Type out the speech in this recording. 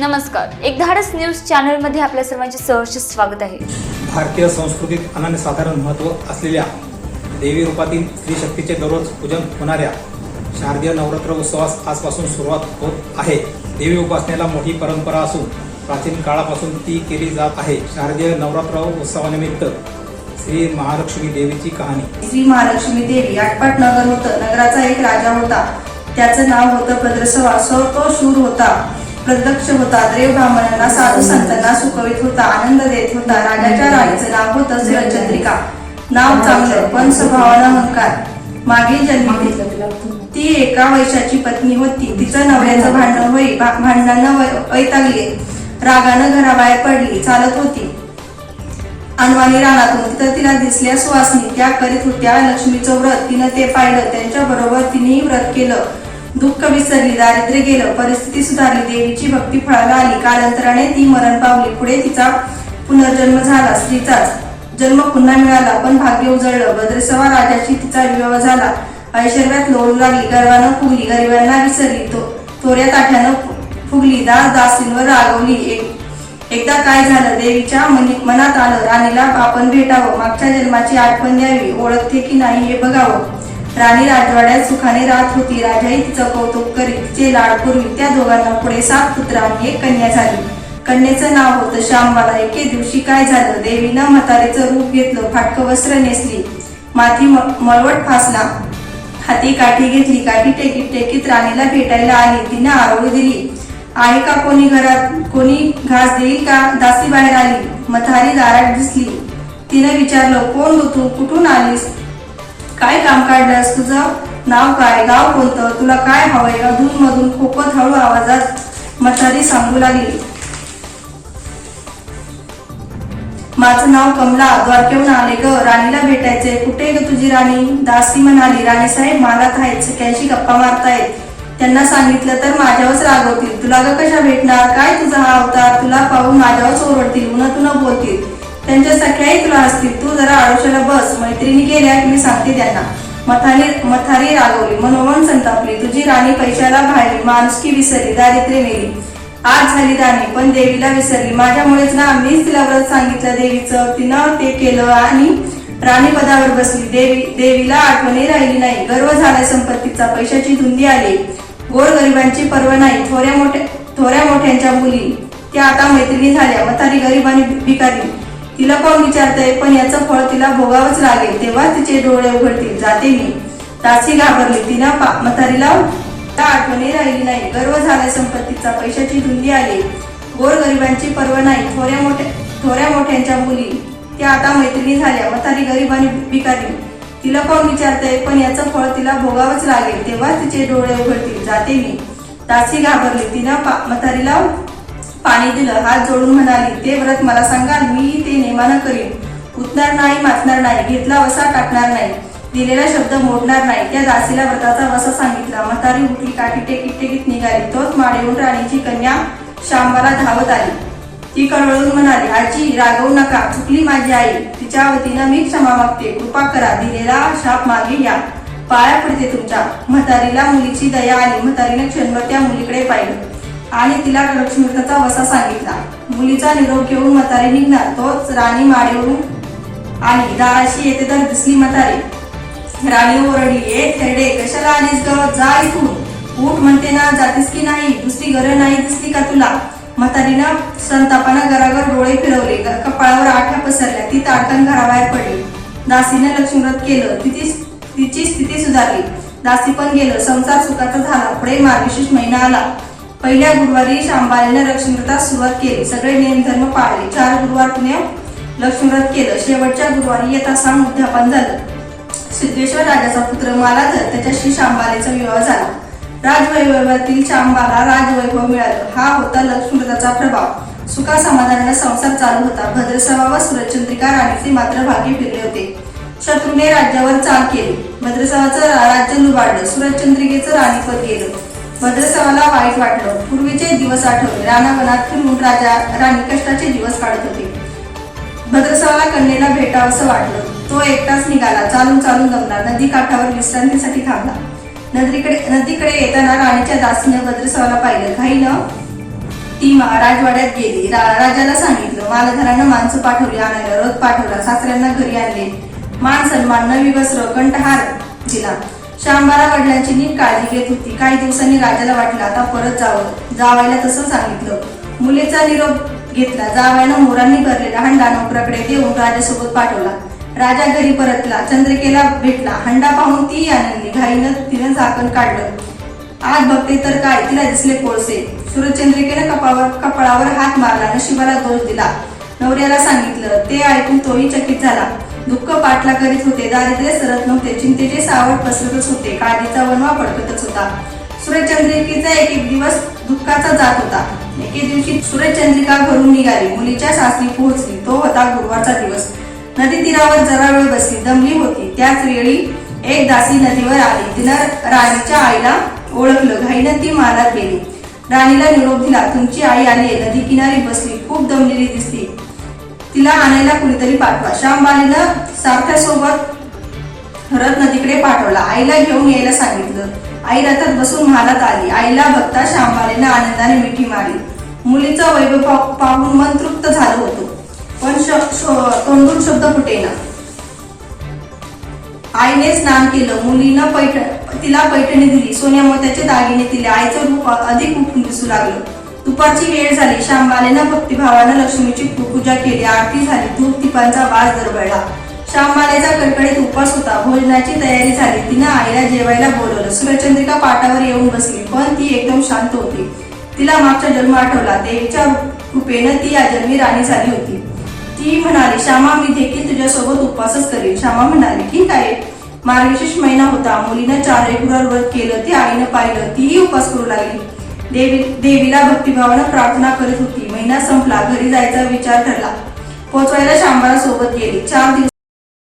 नमस्कार. एक धाडस न्यूज चॅनलमध्ये आपल्या सर्वांचे सहर्ष स्वागत आहे. भारतीय संस्कृतीत अनन्यसाधारण महत्त्व असलेल्या देवी रूपातील स्त्री शक्तीचे दररोज पूजन होणाऱ्या शारदीय नवरात्र उत्सवास आजपासून सुरुवात होत आहे. देवी उपासनेला मोठी परंपरा असून प्राचीन काळापासून ती केली जात आहे. शारदीय नवरात्र उत्सवानिमित्त श्री महालक्ष्मी देवीची कहाणी. श्री महालक्ष्मी देवी आटपाट नगर होतं. नगराचा एक राजा होता. त्याचं नाव होतं भद्रसवा सो तो शूर होता. प्रत्यक्ष होता देव ब्राह्मणांना साधू संतांना सुखवित होता आनंद देत होता राजाच्या राणीचं नाव होतं सुरचंद्रिका. नाव चांगलं पण स्वभावाला अहंकार. मागील जन्मी ती एका वैशाची पत्नी होती. तिचं नवऱ्याचं भांडण होई भांडणांना वैतागले रागानं घराबाहेर पडली चालत होती. अनवाणी रानातून तिथं तिला दिसल्या सुवासनी त्या करीत होत्या. लक्ष्मीचं व्रत तिनं ते पाहिलं. त्यांच्या बरोबर तिनेही व्रत केलं. दुःख विसरली दारिद्र्य गेलं परिस्थिती सुधारली देवीची भक्ती फळाला आली कालांतराने ती मरण पावली. पुढे तिचा पुनर्जन्म झाला स्त्रीचाच जन्म पुन्हा मिळाला पण भाग्य उजळलं. भद्रसवा राजाची तिचा विवाह झाला. ऐश्वर्यात लोळू लागली गर्वानं फुगली गरिबांना विसरली तो थोड्या ताठ्यानं फुगली दास दासींवर रागवली. एक एकदा काय झालं देवीच्या मनी- मनात आलं राणीला आपण भेटावं मागच्या जन्माची आठवण द्यावी ओळखते की नाही हे बघावं. राणी राजवाड्यात सुखाने राहत होती. राजाही तिचं कौतुक करीत तिचे लाड पूर्वी त्या दोघांना पुढे सात पुत्र आणि एक कन्या झाली. कन्याचं नाव होतं श्यामबाला एके दिवशी काय झालं? देवीनं म्हातारीचं रूप घेतलं फाटकं वस्त्र नेसली. माथी म- मळवट फासला. हाती काठी घेतली. काठी टेकीत टेकीत राणीला भेटायला आली. तिनं आरोग्य दिली. आहे का कोणी घरात? कोणी घास देईल का? दासी बाहेर आली. मथारी दारात दिसली तिने विचारलं कोण तू तू? कुठून आलीस? काय काम काढलंस तुझं? नाव काय? गाव कोणतं? तुला काय हवंय? अधून मधून खूपच हळू आवाजात म्हातारी सांगू लागली. माझं नाव कमला द्वारकेहून आले ग. राणीला भेटायचंय. कुठे ग तुझी राणी? दासी म्हणाली. राणी साहेब मालात आहेत सगळ्यांशी गप्पा मारतायत. त्यांना सांगितलं तर माझ्यावरच रागवतील तुला ग कशा भेटणार? काय तुझा हा अवतार? तुला पाहून माझ्यावरच ओरडतील. उन्हा तुला बोलतील. त्यांच्या सख्याही तुला असतील. तू जरा आळोशाला बस. मैत्रिणी गेल्या की मी सांगते त्यांना. मथारी मथारी रागवली. मनोमन संतापली. तुझी राणी पैशाला भाळली माणुसकी विसरली. दारिद्र्य मेली. आज झाली राणी पण देवीला विसरली. माझ्यामुळेच ना मीच तिला व्रत सांगितलं देवीचं. तिनं ते केलं आणि राणी पदावर बसली. देवी देवीला आठवणी राहिली नाही. गर्व झालाय संपत्तीचा. पैशाची धुंदी आली. गोर गरिबांची पर्व नाही. थोड्या मोठ्या थोड्या मोठ्यांच्या मुली. त्या आता मैत्रिणी झाल्या. मथारी गरिबांनी भिकारी तिला कोण विचारतंय? पण याचं फळ तिला भोगावंच लागेल. तेव्हा तिचे डोळे उघडतील. जाते मी. घाबरली. तिला पा- म्हातारीला त्या आठवणी राहिली नाही. गर्व झालाय संपत्तीचा. पैशाची धुंदी आली. गोर गरिबांची पर्व नाही. थोड्या मोठ्या थोड्या मोठ्यांच्या मुली. त्या आता मैत्रिणी झाल्या. म्हातारी गरीब आणि भिकारी. तिला कोण विचारतंय? पण याचं फळ तिला भोगावंच लागेल. तेव्हा तिचे डोळे उघडतील. जाते मी. घाबरली. तिला पा- म्हातारीला पाणी दिलं हात जोडून म्हणाली ते व्रत मला सांगाल मी ते नेमानं करीन. उतणार नाही माचणार नाही घेतला वसा टाकणार नाही. दिलेला शब्द मोडणार नाही. त्या दासीला व्रताचा वसा सांगितला. म्हातारी उठली काठी टेकीत टेकीत निघाली. तोच माडेऊन राणीची कन्या शांबाला धावत आली. ती कळवळून म्हणाली आजी रागवू नका. चुकली माझी आई. तिच्या वतीनं मी क्षमा मागते. कृपा करा. दिलेला शाप मागे या. पाया पडते तुमच्या. म्हातारीला मुलीची दया आली. म्हातारीने क्षणभर त्या मुलीकडे पाहिलं. आणि तिला लक्ष्मीचा वसा सांगितला. मुलीचा निरोप घेऊन म्हातारी निघणार. तोच राणी माडीवरून आली. दाराशी येते तर दिसली म्हातारी. राणी ओरडली ए थेरडे कशाला आलीस ग? जा इथून. उठ म्हणते ना जातीस की नाही? दुसरी घर नाही दिसली का तुला? म्हातारीनं संतापानं घराघर डोळे फिरवले. कपाळावर आठ्या पसरल्या. ती ताडकन घराबाहेर पडली. दासीने लक्ष्मीव्रत केलं. तिची तिची स्थिती सुधारली. दासी पण गेलं. संसार सुखाचा झाला. पुढे मार्गशीर्ष महिना आला. पहिल्या गुरुवारी शांबालीने लक्ष्मीव्रतास सुरुवात केली. सगळे नियम धर्म पाळले. चार गुरुवार पुणे लक्ष्मीव्रत केलं. शेवटच्या गुरुवारी येता सांग उद्यापन झालं. सिद्धेश्वर राजाचा पुत्र मालाधर त्याच्याशी शांबालीचा विवाह झाला. राजवैभवातील शांबाला राजवैभव मिळालं. हा होता लक्ष्मीव्रताचा प्रभाव. सुखा समाधानाने संसार चालू होता. भद्रसभा व सुरचंद्रिका राणीचे मात्र भागी फिरले होते. शत्रूने राज्यावर चाल केली. भद्रसभाचं राज्य लुबाडलं. सुरचंद्रिकेचं राणीपद गेलं. भद्रसवाला वाईट वाटलं. पूर्वीचे दिवस आठवले. रानावनात फिरून राजा राणी कष्टाचे दिवस काढत होते. भद्रसावाला कन्येला भेटावंसं वाटलं. तो एकटाच निघाला. चालून चालून दमला. नदी काठावर विश्रांतीसाठी थांबला. नदीकडे नदीकडे येताना राणीच्या दासीनं भद्रसावाला पाहिलं. घाईनं ती मा- राजवाड्यात गेली. रा- राजाला सांगितलं मालधारानं माणसं पाठवली आणायला रथ पाठवला सासऱ्यांना घरी आणले. मान सन्मान नवी वस्त्र कंठहार दिला. श्यामबारा वडिलांची नीट काळजी घेत होती. काही दिवसांनी राजाला वाटलं आता परत जावं. जावायला तसं सांगितलं. मुलीचा निरोप घेतला. जावायला मोरांनी भरलेला हंडा नोकराकडे देऊन राजासोबत पाठवला. राजा घरी परतला. चंद्रिकेला भेटला. हंडा पाहून ती आनंदी घाईनं तिनं झाकण काढलं. आज बघते तर काय? तिला दिसले कोळसे. सूर्यचंद्रिकेनं कपावर कपाळावर हात मारला. नशिबाला दोष दिला. नवऱ्याला सांगितलं ते ऐकून तोही चकित झाला. दुःख पाठला करीत होते दारिद्र्य सरत नव्हते चिंतेचे सावट पसरतच होते काळजीचा वनवा पडकतच होता. सूर्यचंद्रिकेचा एक एक दिवस दुःखाचा जात होता. एके दिवशी सूर्यचंद्रिका घरून निघाली. मुलीच्या सासरी पोहोचली. तो होता गुरुवारचा दिवस. नदी तीरावर जरा वेळ बसली. दमली होती. त्याच वेळी एक दासी नदीवर आली. तिनं राणीच्या आईला ओळखलं. घाईनं ती मालात गेली. राणीला निरोप दिला. तुमची आई आली नदी किनारी बसली. खूप दमलेली दिसली. तिला आणायला कुणीतरी पाठवा. श्यामबाईनं सारख्यासोबत रथ नदीकडे पाठवला. आईला घेऊन यायला सांगितलं. आई रथात बसून महालात आली. आईला बघता श्यामबालीनं आनंदाने मिठी मारली. मुलीचं वैभव पाहून मन तृप्त झालं होतं. पण श- तोंडून शब्द फुटेना. आईने स्नान केलं. मुलीनं पैठ तिला पैठणी दिली. सोन्या मोत्याचे दागिने दिले. आईचं रूप अधिक उठून दिसू लागलं. दुपारची वेळ झाली. श्यामबालेनं भक्तिभावानं लक्ष्मीची पूजा केली. आरती झाली. धूप दीपांचा वास दरवळला. श्यामबालेचा कडकडीत उपवास होता. भोजनाची तयारी झाली. तिनं आईला जेवायला बोलवलं. सूर्यचंद्रिका पाटावर येऊन बसली. पण ती एकदम शांत होती. तिला मागचा जन्म आठवला. देवीच्या कृपेनं ती अजन्मी राणी झाली होती. ती म्हणाली श्यामा मी देखील तुझ्यासोबत उपवासच करेन. श्यामा म्हणाली ठीक आहे. मार्गशीर्ष महिना होता. मुलीनं चार रेगुलर व्रत केलं. ते आईनं पाहिलं. तीही उपवास करू लागली. देवी देवीला भक्तिभावानं प्रार्थना करीत होती. महिना संपला घरी जायचा विचार ठरला. पोचवायला शांबारा सोबत गेली. चार दिवस